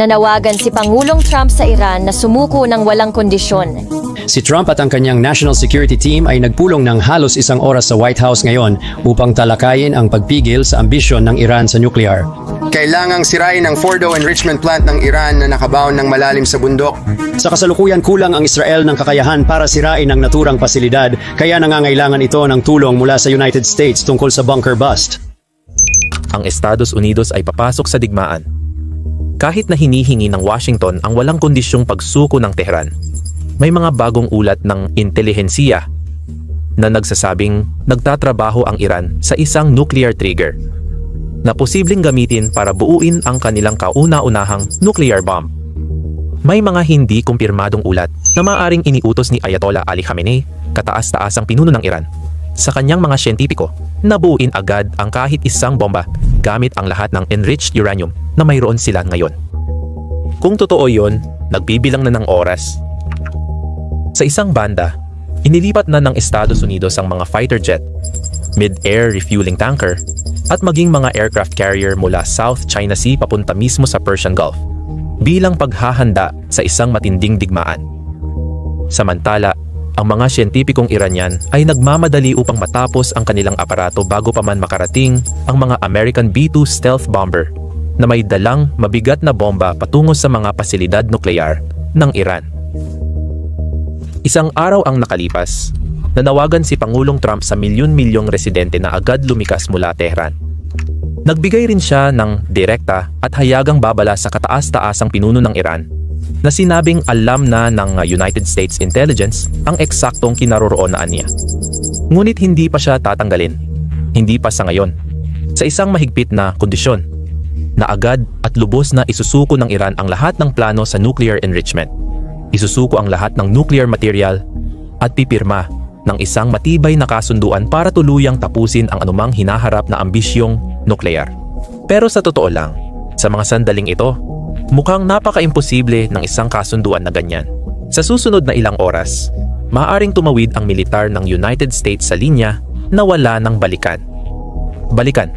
Nanawagan si Pangulong Trump sa Iran na sumuko ng walang kondisyon. Si Trump at ang kanyang national security team ay nagpulong ng halos isang oras sa White House ngayon upang talakayin ang pagpigil sa ambisyon ng Iran sa nuclear. Kailangang sirain ang Fordo enrichment plant ng Iran na nakabaon ng malalim sa bundok. Sa kasalukuyan kulang ang Israel ng kakayahan para sirain ang naturang pasilidad kaya nangangailangan ito ng tulong mula sa United States tungkol sa bunker bust. ang Estados Unidos ay papasok sa digmaan. Kahit na hinihingi ng Washington ang walang kondisyong pagsuko ng Tehran, may mga bagong ulat ng intelihensiya na nagsasabing nagtatrabaho ang Iran sa isang nuclear trigger na posibleng gamitin para buuin ang kanilang kauna-unahang nuclear bomb. May mga hindi kumpirmadong ulat na maaring iniutos ni Ayatollah Ali Khamenei, kataas-taasang pinuno ng Iran, sa kanyang mga siyentipiko na buuin agad ang kahit isang bomba gamit ang lahat ng enriched uranium na mayroon sila ngayon. Kung totoo yon, nagbibilang na ng oras. Sa isang banda, inilipat na ng Estados Unidos ang mga fighter jet, mid-air refueling tanker, at maging mga aircraft carrier mula South China Sea papunta mismo sa Persian Gulf bilang paghahanda sa isang matinding digmaan. Samantala, ang mga siyentipikong Iranian ay nagmamadali upang matapos ang kanilang aparato bago pa man makarating ang mga American B-2 stealth bomber na may dalang mabigat na bomba patungo sa mga pasilidad nuklear ng Iran. Isang araw ang nakalipas, nanawagan si Pangulong Trump sa milyon-milyong residente na agad lumikas mula Tehran. Nagbigay rin siya ng direkta at hayagang babala sa kataas-taasang pinuno ng Iran na sinabing alam na ng United States Intelligence ang eksaktong kinaroroonan niya. Ngunit hindi pa siya tatanggalin. Hindi pa sa ngayon. Sa isang mahigpit na kondisyon na agad at lubos na isusuko ng Iran ang lahat ng plano sa nuclear enrichment. Isusuko ang lahat ng nuclear material at pipirma ng isang matibay na kasunduan para tuluyang tapusin ang anumang hinaharap na ambisyong nuklear. Pero sa totoo lang, sa mga sandaling ito, mukhang napaka-imposible ng isang kasunduan na ganyan. Sa susunod na ilang oras, maaaring tumawid ang militar ng United States sa linya na wala ng balikan. Balikan.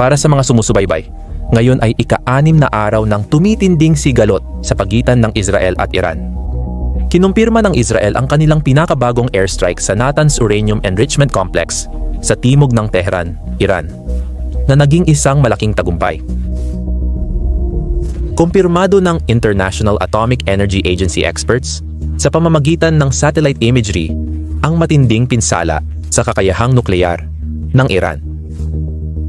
Para sa mga sumusubaybay, ngayon ay ika-anim na araw ng tumitinding sigalot sa pagitan ng Israel at Iran. Kinumpirma ng Israel ang kanilang pinakabagong airstrike sa Natanz Uranium Enrichment Complex sa timog ng Tehran, Iran, na naging isang malaking tagumpay. Kumpirmado ng International Atomic Energy Agency experts sa pamamagitan ng satellite imagery ang matinding pinsala sa kakayahang nuklear ng Iran.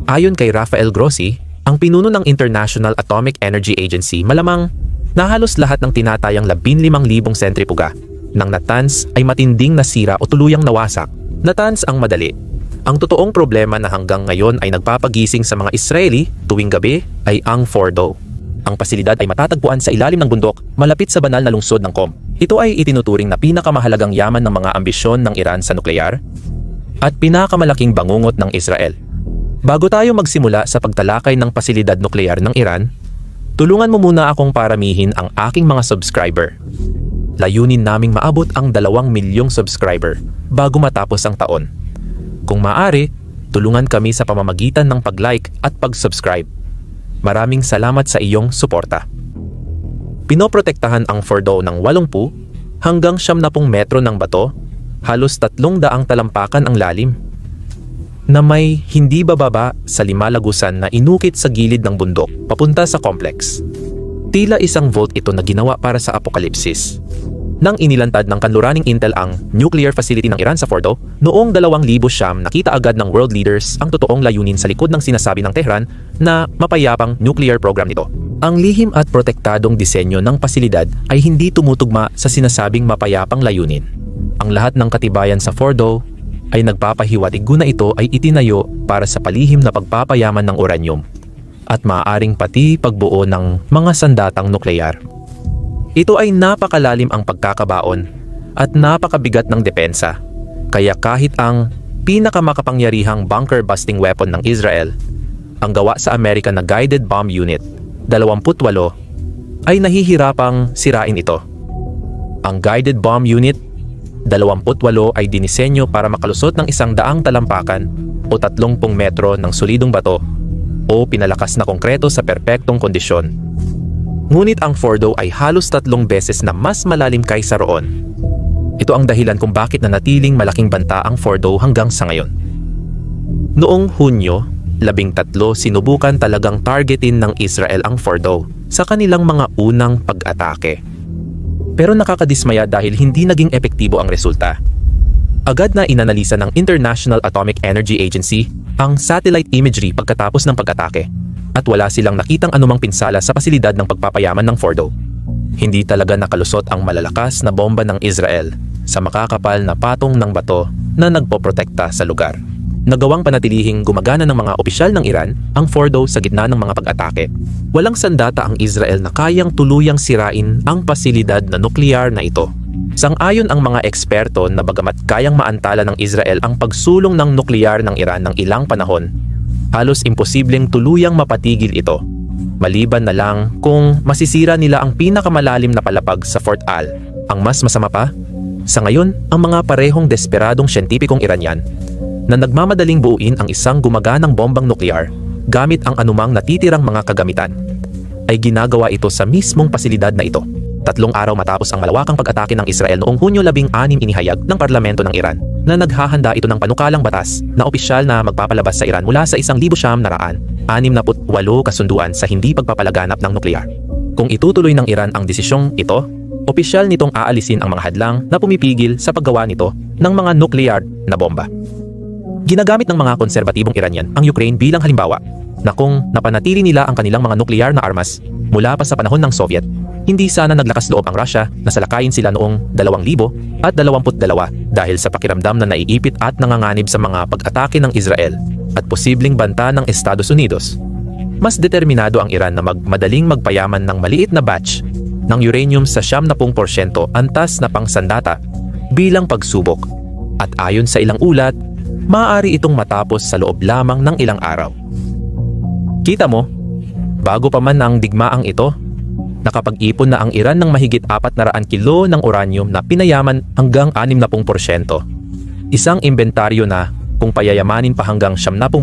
Ayon kay Rafael Grossi, ang pinuno ng International Atomic Energy Agency malamang na halos lahat ng tinatayang 15,000 sentripuga ng Natanz ay matinding nasira o tuluyang nawasak. Natanz ang madali. Ang totoong problema na hanggang ngayon ay nagpapagising sa mga Israeli tuwing gabi ay ang Fordo. Ang pasilidad ay matatagpuan sa ilalim ng bundok malapit sa banal na lungsod ng Qom. Ito ay itinuturing na pinakamahalagang yaman ng mga ambisyon ng Iran sa nuklear at pinakamalaking bangungot ng Israel. Bago tayo magsimula sa pagtalakay ng pasilidad nuklear ng Iran, tulungan mo muna akong paramihin ang aking mga subscriber. Layunin naming maabot ang dalawang milyong subscriber bago matapos ang taon. Kung maaari, tulungan kami sa pamamagitan ng pag-like at pag-subscribe. Maraming salamat sa iyong suporta. Pinoprotektahan ang Fordo ng 80 hanggang 70 metro ng bato, halos 300 talampakan ang lalim, na may hindi bababa sa lima lagusan na inukit sa gilid ng bundok papunta sa complex. Tila isang vault ito na ginawa para sa apokalipsis. Nang inilantad ng kanluraning Intel ang nuclear facility ng Iran sa Fordo, noong 2000 siyam nakita agad ng world leaders ang totoong layunin sa likod ng sinasabi ng Tehran na mapayapang nuclear program nito. Ang lihim at protektadong disenyo ng pasilidad ay hindi tumutugma sa sinasabing mapayapang layunin. Ang lahat ng katibayan sa Fordo ay nagpapahiwatig na ito ay itinayo para sa palihim na pagpapayaman ng uranium at maaaring pati pagbuo ng mga sandatang nuklear. Ito ay napakalalim ang pagkakabaon at napakabigat ng depensa. Kaya kahit ang pinakamakapangyarihang bunker busting weapon ng Israel, ang gawa sa Amerika na Guided Bomb Unit 28 ay nahihirapang sirain ito. Ang Guided Bomb Unit 28 ay dinisenyo para makalusot ng isang daang talampakan o 30 metro ng solidong bato o pinalakas na konkreto sa perpektong kondisyon. Ngunit ang Fordo ay halos tatlong beses na mas malalim kaysa roon. Ito ang dahilan kung bakit nanatiling malaking banta ang Fordo hanggang sa ngayon. Noong Hunyo, labing tatlo sinubukan talagang targetin ng Israel ang Fordo sa kanilang mga unang pag-atake. Pero nakakadismaya dahil hindi naging epektibo ang resulta. Agad na inanalisa ng International Atomic Energy Agency ang satellite imagery pagkatapos ng pag-atake at wala silang nakitang anumang pinsala sa pasilidad ng pagpapayaman ng Fordo. Hindi talaga nakalusot ang malalakas na bomba ng Israel sa makakapal na patong ng bato na nagpoprotekta sa lugar. Nagawang panatilihing gumagana ng mga opisyal ng Iran ang Fordo sa gitna ng mga pag-atake. Walang sandata ang Israel na kayang tuluyang sirain ang pasilidad na nuklear na ito. Sang-ayon ang mga eksperto na bagamat kayang maantala ng Israel ang pagsulong ng nuklear ng Iran ng ilang panahon, halos imposibleng tuluyang mapatigil ito. Maliban na lang kung masisira nila ang pinakamalalim na palapag sa Fort Al. Ang mas masama pa, sa ngayon, ang mga parehong desperadong siyentipikong Iranian na nagmamadaling buuin ang isang gumaganang bombang nuklear gamit ang anumang natitirang mga kagamitan ay ginagawa ito sa mismong pasilidad na ito. Tatlong araw matapos ang malawakang pag-atake ng Israel noong Hunyo 16 inihayag ng parlamento ng Iran na naghahanda ito ng panukalang batas na opisyal na magpapalabas sa Iran mula sa 1,968 kasunduan sa hindi pagpapalaganap ng nuklear. Kung itutuloy ng Iran ang desisyong ito, opisyal nitong aalisin ang mga hadlang na pumipigil sa paggawa nito ng mga nuklear na bomba. Ginagamit ng mga konserbatibong Iranian ang Ukraine bilang halimbawa na kung napanatili nila ang kanilang mga nuklear na armas mula pa sa panahon ng Soviet, hindi sana naglakas loob ang Russia na salakayin sila noong 2000 at 22 dahil sa pakiramdam na naiipit at nanganganib sa mga pag-atake ng Israel at posibleng banta ng Estados Unidos. Mas determinado ang Iran na magmadaling magpayaman ng maliit na batch ng uranium sa 70% antas na pangsandata bilang pagsubok. At ayon sa ilang ulat, maaari itong matapos sa loob lamang ng ilang araw. Kita mo, bago pa man ang digmaang ito, nakapag-ipon na ang Iran ng mahigit 400 kilo ng uranium na pinayaman hanggang 60%. Isang inventaryo na kung payayamanin pa hanggang 70%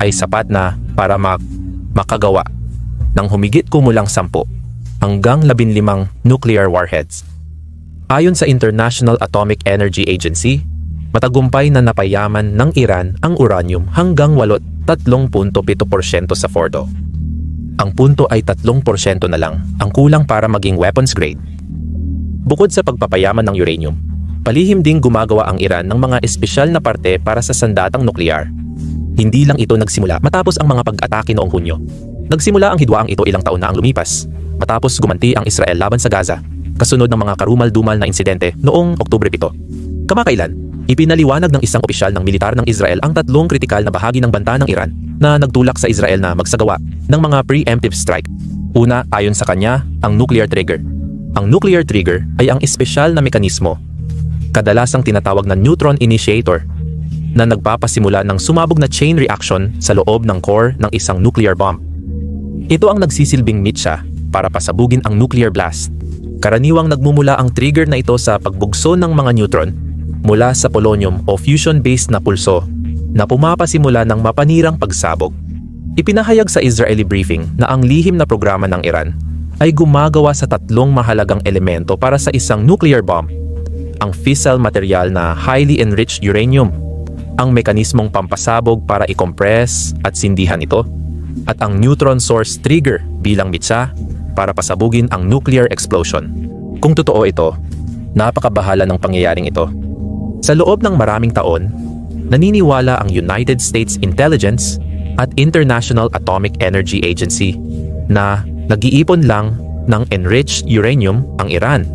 ay sapat na para mak makagawa ng humigit kumulang 10 hanggang 15 nuclear warheads. Ayon sa International Atomic Energy Agency, matagumpay na napayaman ng Iran ang uranium hanggang 83.7% sa Fordo. Ang punto ay 3% na lang ang kulang para maging weapons grade. Bukod sa pagpapayaman ng uranium, palihim ding gumagawa ang Iran ng mga espesyal na parte para sa sandatang nuklear. Hindi lang ito nagsimula matapos ang mga pag-atake noong Hunyo. Nagsimula ang hidwaang ito ilang taon na ang lumipas, matapos gumanti ang Israel laban sa Gaza, kasunod ng mga karumal-dumal na insidente noong Oktubre 7. Kamakailan, ipinaliwanag ng isang opisyal ng militar ng Israel ang tatlong kritikal na bahagi ng banta ng Iran na nagtulak sa Israel na magsagawa ng mga preemptive strike. Una, ayon sa kanya, ang nuclear trigger. Ang nuclear trigger ay ang espesyal na mekanismo, kadalasang tinatawag na neutron initiator, na nagpapasimula ng sumabog na chain reaction sa loob ng core ng isang nuclear bomb. Ito ang nagsisilbing mitsa para pasabugin ang nuclear blast. Karaniwang nagmumula ang trigger na ito sa pagbugso ng mga neutron mula sa polonium o fusion-based na pulso na pumapasimula ng mapanirang pagsabog. Ipinahayag sa Israeli briefing na ang lihim na programa ng Iran ay gumagawa sa tatlong mahalagang elemento para sa isang nuclear bomb. Ang fissile material na highly enriched uranium, ang mekanismong pampasabog para i-compress at sindihan ito, at ang neutron source trigger bilang mitsa para pasabugin ang nuclear explosion. Kung totoo ito, napakabahala ng pangyayaring ito. Sa loob ng maraming taon, naniniwala ang United States Intelligence at International Atomic Energy Agency na nag-iipon lang ng enriched uranium ang Iran,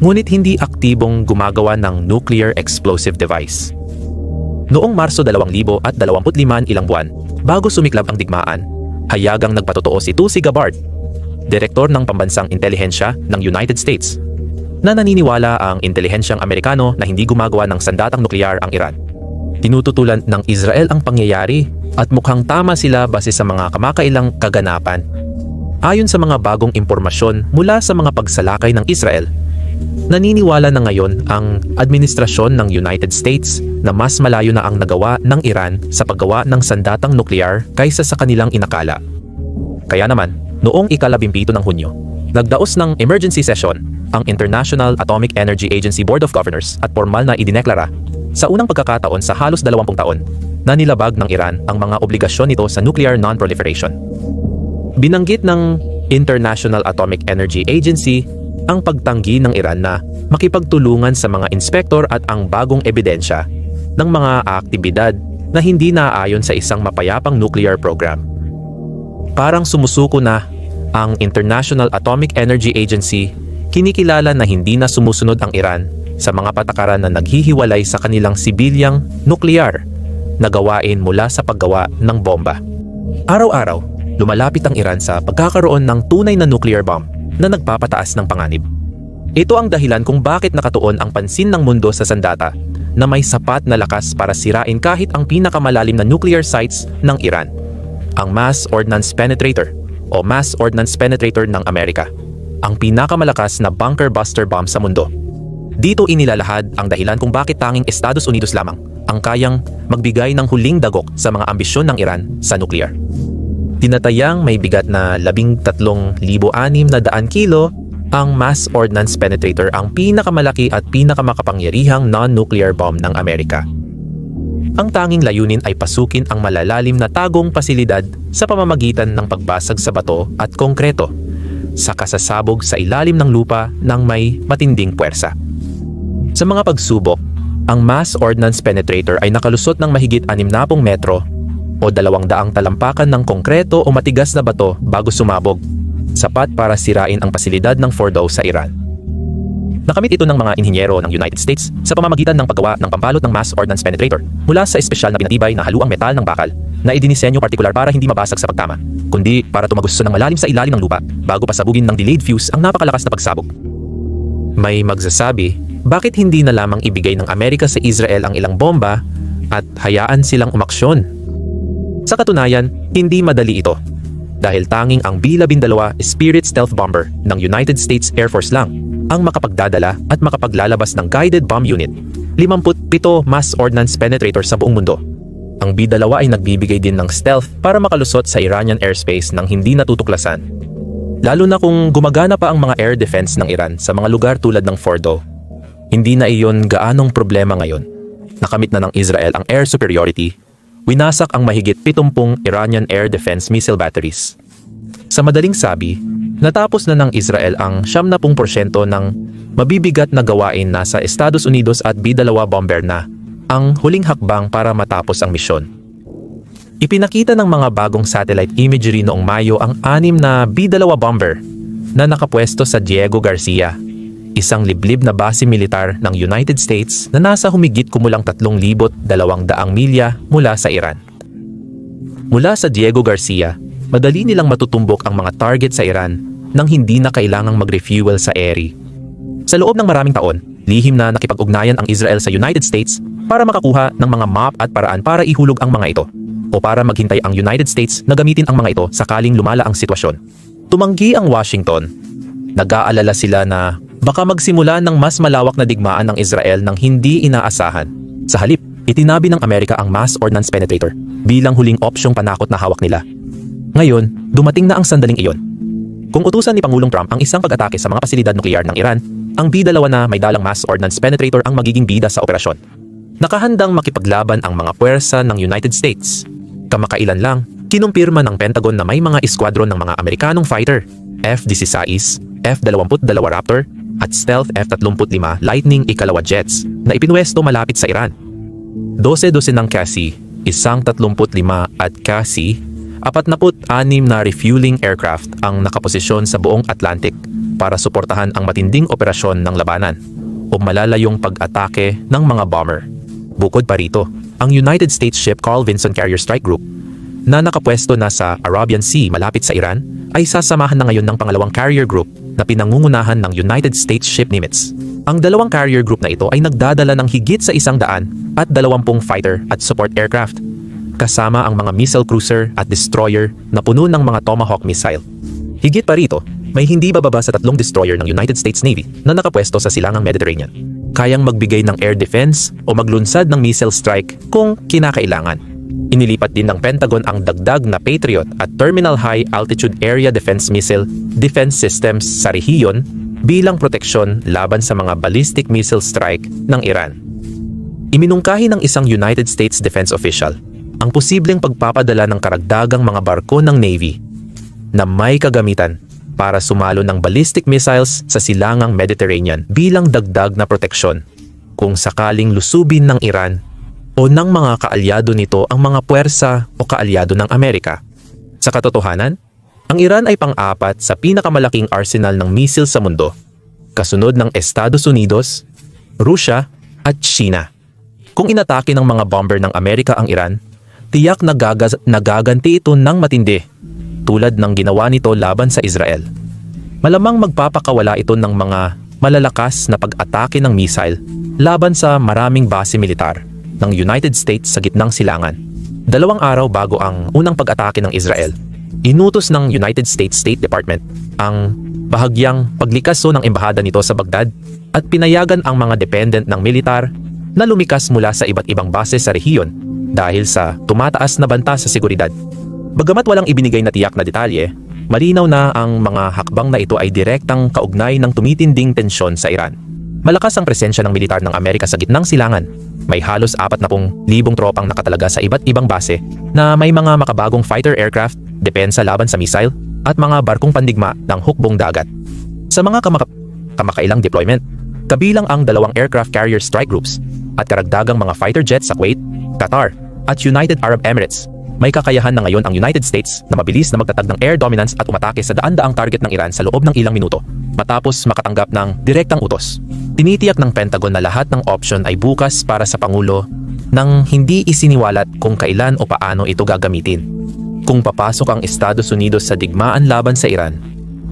ngunit hindi aktibong gumagawa ng nuclear explosive device. Noong Marso 2025 ilang buwan, bago sumiklab ang digmaan, hayagang nagpatotoo si Tulsi Gabbard, direktor ng pambansang intelihensya ng United States, na naniniwala ang intelihensyang Amerikano na hindi gumagawa ng sandatang nuklear ang Iran. Tinututulan ng Israel ang pangyayari at mukhang tama sila base sa mga kamakailang kaganapan. Ayon sa mga bagong impormasyon mula sa mga pagsalakay ng Israel, naniniwala na ngayon ang administrasyon ng United States na mas malayo na ang nagawa ng Iran sa paggawa ng sandatang nuklear kaysa sa kanilang inakala. Kaya naman, Noong ikalabimpito ng Hunyo, nagdaos ng emergency session ang International Atomic Energy Agency Board of Governors at formal na idineklara sa unang pagkakataon sa halos 20 taon na nilabag ng Iran ang mga obligasyon nito sa nuclear non-proliferation. Binanggit ng International Atomic Energy Agency ang pagtanggi ng Iran na makipagtulungan sa mga inspektor at ang bagong ebidensya ng mga aktibidad na hindi naaayon sa isang mapayapang nuclear program. Parang sumusuko na ang International Atomic Energy Agency kinikilala na hindi na sumusunod ang Iran sa mga patakaran na naghihiwalay sa kanilang sibilyang nuklear na gawain mula sa paggawa ng bomba. Araw-araw, lumalapit ang Iran sa pagkakaroon ng tunay na nuclear bomb na nagpapataas ng panganib. Ito ang dahilan kung bakit nakatuon ang pansin ng mundo sa sandata na may sapat na lakas para sirain kahit ang pinakamalalim na nuclear sites ng Iran, ang Mass Ordnance Penetrator o Mass Ordnance Penetrator ng Amerika, ang pinakamalakas na bunker buster bomb sa mundo. Dito inilalahad ang dahilan kung bakit tanging Estados Unidos lamang ang kayang magbigay ng huling dagok sa mga ambisyon ng Iran sa nuclear. Tinatayang may bigat na 13,600 kilo ang Mass Ordnance Penetrator ang pinakamalaki at pinakamakapangyarihang non-nuclear bomb ng Amerika. Ang tanging layunin ay pasukin ang malalalim na tagong pasilidad sa pamamagitan ng pagbasag sa bato at konkreto sa kasasabog sa ilalim ng lupa ng may matinding puwersa. Sa mga pagsubok, ang Mass Ordnance Penetrator ay nakalusot ng mahigit 60 metro o 200 talampakan ng konkreto o matigas na bato bago sumabog, sapat para sirain ang pasilidad ng Fordow sa Iran. Nakamit ito ng mga inhinyero ng United States sa pamamagitan ng paggawa ng pampalot ng Mass Ordnance Penetrator mula sa espesyal na pinatibay na haluang metal ng bakal na idinisenyo partikular para hindi mabasag sa pagtama, kundi para tumagusto ng malalim sa ilalim ng lupa bago pasabugin ng delayed fuse ang napakalakas na pagsabog. May magsasabi, bakit hindi na lamang ibigay ng Amerika sa Israel ang ilang bomba at hayaan silang umaksyon? Sa katunayan, hindi madali ito. Dahil tanging ang B-12 Spirit Stealth Bomber ng United States Air Force lang ang makapagdadala at makapaglalabas ng guided bomb unit. 57 mass ordnance penetrator sa buong mundo. Ang B-2 ay nagbibigay din ng stealth para makalusot sa Iranian airspace ng hindi natutuklasan. Lalo na kung gumagana pa ang mga air defense ng Iran sa mga lugar tulad ng Fordo. Hindi na iyon gaanong problema ngayon. Nakamit na ng Israel ang air superiority winasak ang mahigit 70 Iranian air defense missile batteries. Sa madaling sabi, natapos na ng Israel ang 70% ng mabibigat na gawain na sa Estados Unidos at B-2 bomber na ang huling hakbang para matapos ang misyon. Ipinakita ng mga bagong satellite imagery noong Mayo ang anim na B-2 bomber na nakapwesto sa Diego Garcia, isang liblib na base militar ng United States na nasa humigit kumulang 3,200 milya mula sa Iran. Mula sa Diego Garcia, madali nilang matutumbok ang mga target sa Iran nang hindi na kailangang mag-refuel sa eri. Sa loob ng maraming taon, lihim na nakipag-ugnayan ang Israel sa United States para makakuha ng mga map at paraan para ihulog ang mga ito o para maghintay ang United States na gamitin ang mga ito sakaling lumala ang sitwasyon. Tumanggi ang Washington. Nag-aalala sila na baka magsimula ng mas malawak na digmaan ng Israel ng hindi inaasahan. Sa halip, itinabi ng Amerika ang Mass Ordnance Penetrator bilang huling opsyong panakot na hawak nila. Ngayon, dumating na ang sandaling iyon. Kung utusan ni Pangulong Trump ang isang pag-atake sa mga pasilidad nuklear ng Iran, ang B-2 na may dalang Mass Ordnance Penetrator ang magiging bida sa operasyon. Nakahandang makipaglaban ang mga puwersa ng United States. Kamakailan lang, kinumpirma ng Pentagon na may mga eskwadron ng mga Amerikanong fighter, F-16, F-22 Raptor, at Stealth F-35 Lightning ikalawa jets na ipinwesto malapit sa Iran. 12-12 ng Cassie, isang 35 at Cassie, 46 na refueling aircraft ang nakaposisyon sa buong Atlantic para suportahan ang matinding operasyon ng labanan o malalayong pag-atake ng mga bomber. Bukod pa rito, ang United States ship Carl Vinson Carrier Strike Group na nakapwesto na sa Arabian Sea malapit sa Iran ay sasamahan na ngayon ng pangalawang carrier group na pinangungunahan ng United States Ship Nimitz. Ang dalawang carrier group na ito ay nagdadala ng higit sa isang daan at dalawampung fighter at support aircraft kasama ang mga missile cruiser at destroyer na puno ng mga Tomahawk missile. Higit pa rito, may hindi bababa sa tatlong destroyer ng United States Navy na nakapwesto sa silangang Mediterranean. Kayang magbigay ng air defense o maglunsad ng missile strike kung kinakailangan. Inilipat din ng Pentagon ang dagdag na Patriot at Terminal High Altitude Area Defense Missile Defense Systems sa rehiyon bilang proteksyon laban sa mga ballistic missile strike ng Iran. Iminungkahi ng isang United States defense official ang posibleng pagpapadala ng karagdagang mga barko ng Navy na may kagamitan para sumalo ng ballistic missiles sa silangang Mediterranean bilang dagdag na proteksyon kung sakaling lusubin ng Iran o ng mga kaalyado nito ang mga puwersa o kaalyado ng Amerika. Sa katotohanan, ang Iran ay pang-apat sa pinakamalaking arsenal ng misil sa mundo, kasunod ng Estados Unidos, Russia at China. Kung inatake ng mga bomber ng Amerika ang Iran, tiyak na gagaz- nagaganti ito ng matindi, tulad ng ginawa nito laban sa Israel. Malamang magpapakawala ito ng mga malalakas na pag-atake ng missile laban sa maraming base militar ng United States sa gitnang silangan. Dalawang araw bago ang unang pag-atake ng Israel, inutos ng United States State Department ang bahagyang paglikaso ng embahada nito sa Baghdad at pinayagan ang mga dependent ng militar na lumikas mula sa iba't ibang base sa rehiyon dahil sa tumataas na banta sa seguridad. Bagamat walang ibinigay na tiyak na detalye, malinaw na ang mga hakbang na ito ay direktang kaugnay ng tumitinding tensyon sa Iran. Malakas ang presensya ng militar ng Amerika sa gitnang silangan. May halos 40,000 tropang nakatalaga sa iba't ibang base na may mga makabagong fighter aircraft, depensa laban sa missile, at mga barkong pandigma ng hukbong dagat. Sa mga kamaka- kamakailang deployment, kabilang ang dalawang aircraft carrier strike groups at karagdagang mga fighter jets sa Kuwait, Qatar, at United Arab Emirates. May kakayahan na ngayon ang United States na mabilis na magtatag ng air dominance at umatake sa daan-daang target ng Iran sa loob ng ilang minuto matapos makatanggap ng direktang utos. Tinitiyak ng Pentagon na lahat ng option ay bukas para sa Pangulo nang hindi isiniwalat kung kailan o paano ito gagamitin. Kung papasok ang Estados Unidos sa digmaan laban sa Iran,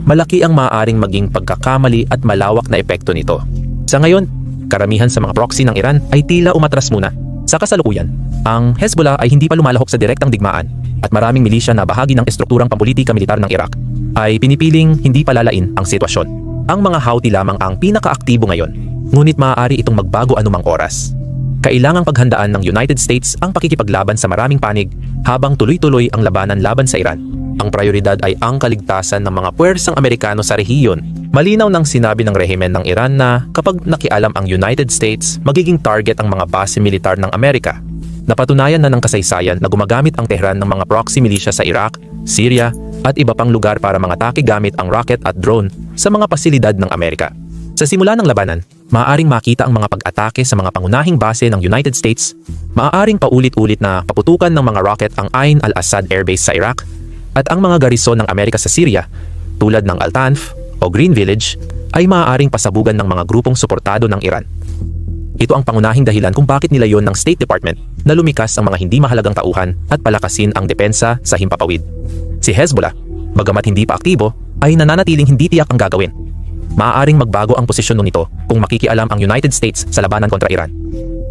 malaki ang maaaring maging pagkakamali at malawak na epekto nito. Sa ngayon, karamihan sa mga proxy ng Iran ay tila umatras muna. Sa kasalukuyan, ang Hezbollah ay hindi pa lumalahok sa direktang digmaan at maraming milisya na bahagi ng estrukturang pampolitika militar ng Iraq ay pinipiling hindi palalain ang sitwasyon. Ang mga Houthi lamang ang pinakaaktibo ngayon, ngunit maaari itong magbago anumang oras. Kailangang paghandaan ng United States ang pakikipaglaban sa maraming panig habang tuloy-tuloy ang labanan laban sa Iran. Ang prioridad ay ang kaligtasan ng mga puwersang Amerikano sa rehiyon. Malinaw nang sinabi ng rehimen ng Iran na kapag nakialam ang United States, magiging target ang mga base militar ng Amerika. Napatunayan na ng kasaysayan na gumagamit ang Tehran ng mga proxy militia sa Iraq, Syria, at iba pang lugar para mangatake gamit ang rocket at drone sa mga pasilidad ng Amerika. Sa simula ng labanan, maaaring makita ang mga pag-atake sa mga pangunahing base ng United States, maaaring paulit-ulit na paputukan ng mga rocket ang Ain al-Assad Airbase sa Iraq, at ang mga garison ng Amerika sa Syria, tulad ng Al-Tanf o Green Village, ay maaaring pasabugan ng mga grupong suportado ng Iran. Ito ang pangunahing dahilan kung bakit nilayon ng State Department na lumikas ang mga hindi mahalagang tauhan at palakasin ang depensa sa himpapawid. Si Hezbollah, bagamat hindi pa aktibo, ay nananatiling hindi tiyak ang gagawin. Maaaring magbago ang posisyon nito kung makikialam ang United States sa labanan kontra Iran.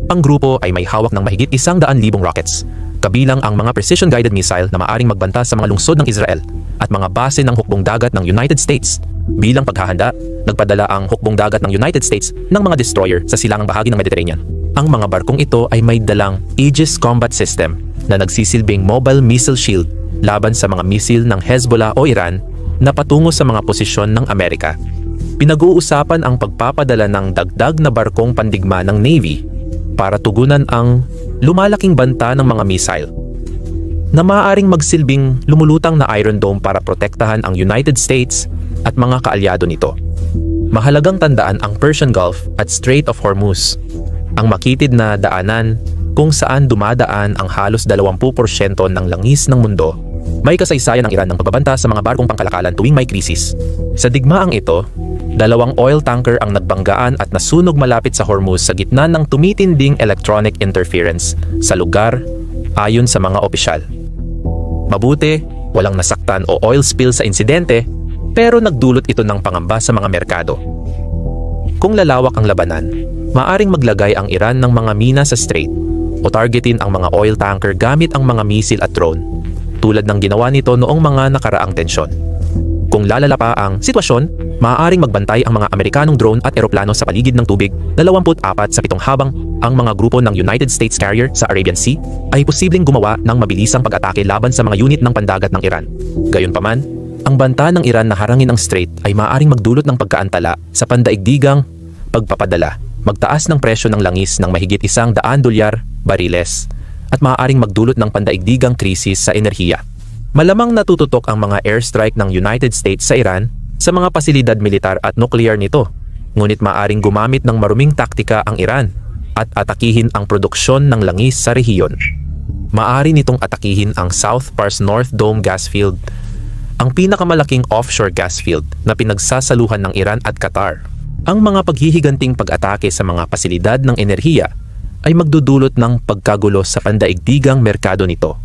Ang grupo ay may hawak ng mahigit isang daan libong rockets, kabilang ang mga precision-guided missile na maaring magbanta sa mga lungsod ng Israel at mga base ng hukbong dagat ng United States. Bilang paghahanda, nagpadala ang hukbong dagat ng United States ng mga destroyer sa silangang bahagi ng Mediterranean. Ang mga barkong ito ay may dalang Aegis Combat System na nagsisilbing mobile missile shield laban sa mga misil ng Hezbollah o Iran na patungo sa mga posisyon ng Amerika. Pinag-uusapan ang pagpapadala ng dagdag na barkong pandigma ng Navy para tugunan ang lumalaking banta ng mga missile na maaaring magsilbing lumulutang na Iron Dome para protektahan ang United States at mga kaalyado nito. Mahalagang tandaan ang Persian Gulf at Strait of Hormuz, ang makitid na daanan kung saan dumadaan ang halos 20% ng langis ng mundo. May kasaysayan ng Iran ng pagbabanta sa mga barkong pangkalakalan tuwing may krisis. Sa digmaang ito, dalawang oil tanker ang nagbanggaan at nasunog malapit sa Hormuz sa gitna ng tumitinding electronic interference sa lugar ayon sa mga opisyal. Mabuti, walang nasaktan o oil spill sa insidente, pero nagdulot ito ng pangamba sa mga merkado. Kung lalawak ang labanan, maaring maglagay ang Iran ng mga mina sa strait o targetin ang mga oil tanker gamit ang mga misil at drone, tulad ng ginawa nito noong mga nakaraang tensyon. Kung lalala pa ang sitwasyon, maaaring magbantay ang mga Amerikanong drone at eroplano sa paligid ng tubig na 24 sa pitong habang ang mga grupo ng United States Carrier sa Arabian Sea ay posibleng gumawa ng mabilisang pag-atake laban sa mga unit ng pandagat ng Iran. Gayunpaman, ang banta ng Iran na harangin ang strait ay maaaring magdulot ng pagkaantala sa pandaigdigang pagpapadala, magtaas ng presyo ng langis ng mahigit isang daan dolyar bariles at maaaring magdulot ng pandaigdigang krisis sa enerhiya. Malamang natututok ang mga airstrike ng United States sa Iran sa mga pasilidad militar at nuclear nito. Ngunit maaring gumamit ng maruming taktika ang Iran at atakihin ang produksyon ng langis sa rehiyon. Maari nitong atakihin ang South Pars North Dome gas field, ang pinakamalaking offshore gas field na pinagsasaluhan ng Iran at Qatar. Ang mga paghihiganting pag-atake sa mga pasilidad ng enerhiya ay magdudulot ng pagkagulo sa pandaigdigang merkado nito.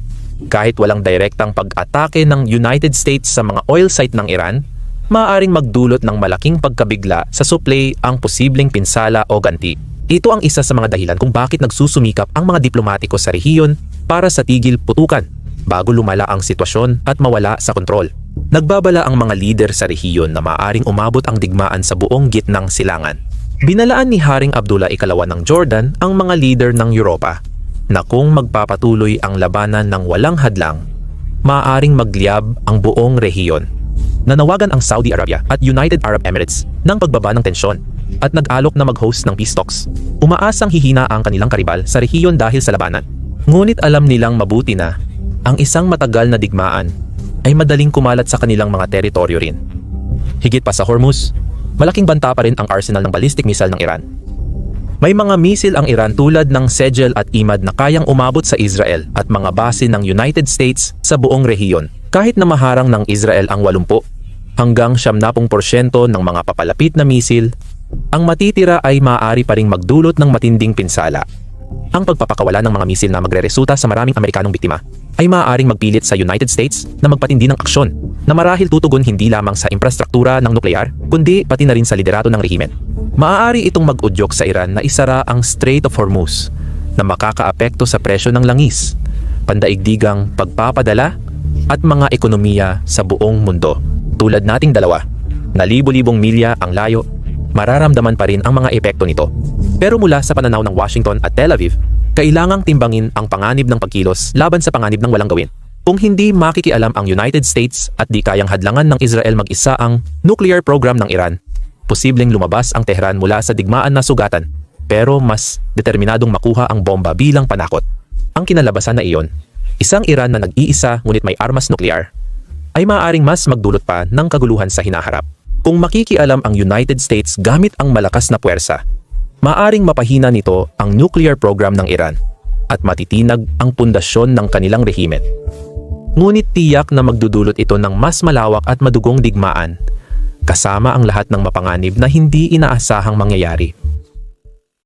Kahit walang direktang pag-atake ng United States sa mga oil site ng Iran, maaaring magdulot ng malaking pagkabigla sa supply ang posibleng pinsala o ganti. Ito ang isa sa mga dahilan kung bakit nagsusumikap ang mga diplomatiko sa rehiyon para sa tigil putukan bago lumala ang sitwasyon at mawala sa kontrol. Nagbabala ang mga lider sa rehiyon na maaring umabot ang digmaan sa buong gitnang silangan. Binalaan ni Haring Abdullah Ikalawa ng Jordan ang mga leader ng Europa na kung magpapatuloy ang labanan ng walang hadlang, maaaring magliyab ang buong rehiyon. Nanawagan ang Saudi Arabia at United Arab Emirates ng pagbaba ng tensyon at nag-alok na mag-host ng peace talks. Umaasang hihina ang kanilang karibal sa rehiyon dahil sa labanan. Ngunit alam nilang mabuti na ang isang matagal na digmaan ay madaling kumalat sa kanilang mga teritoryo rin. Higit pa sa Hormuz, malaking banta pa rin ang arsenal ng ballistic missile ng Iran. May mga misil ang Iran tulad ng Sejel at Imad na kayang umabot sa Israel at mga base ng United States sa buong rehiyon. Kahit na maharang ng Israel ang 80 hanggang 70% ng mga papalapit na misil, ang matitira ay maaari pa ring magdulot ng matinding pinsala. Ang pagpapakawala ng mga misil na magreresulta sa maraming Amerikanong biktima ay maaaring magpilit sa United States na magpatindi ng aksyon na marahil tutugon hindi lamang sa infrastruktura ng nuklear kundi pati na rin sa liderato ng rehimen. Maaari itong mag-udyok sa Iran na isara ang Strait of Hormuz na makakaapekto sa presyo ng langis, pandaigdigang pagpapadala at mga ekonomiya sa buong mundo. Tulad nating dalawa, na libo-libong milya ang layo, mararamdaman pa rin ang mga epekto nito. Pero mula sa pananaw ng Washington at Tel Aviv, kailangang timbangin ang panganib ng pagkilos laban sa panganib ng walang gawin. Kung hindi makikialam ang United States at di kayang hadlangan ng Israel mag-isa ang nuclear program ng Iran, posibleng lumabas ang Tehran mula sa digmaan na sugatan pero mas determinadong makuha ang bomba bilang panakot. Ang kinalabasan na iyon, isang Iran na nag-iisa ngunit may armas nuklear, ay maaaring mas magdulot pa ng kaguluhan sa hinaharap. Kung makikialam ang United States gamit ang malakas na puwersa, maaring mapahina nito ang nuclear program ng Iran at matitinag ang pundasyon ng kanilang rehimen. Ngunit tiyak na magdudulot ito ng mas malawak at madugong digmaan, kasama ang lahat ng mapanganib na hindi inaasahang mangyayari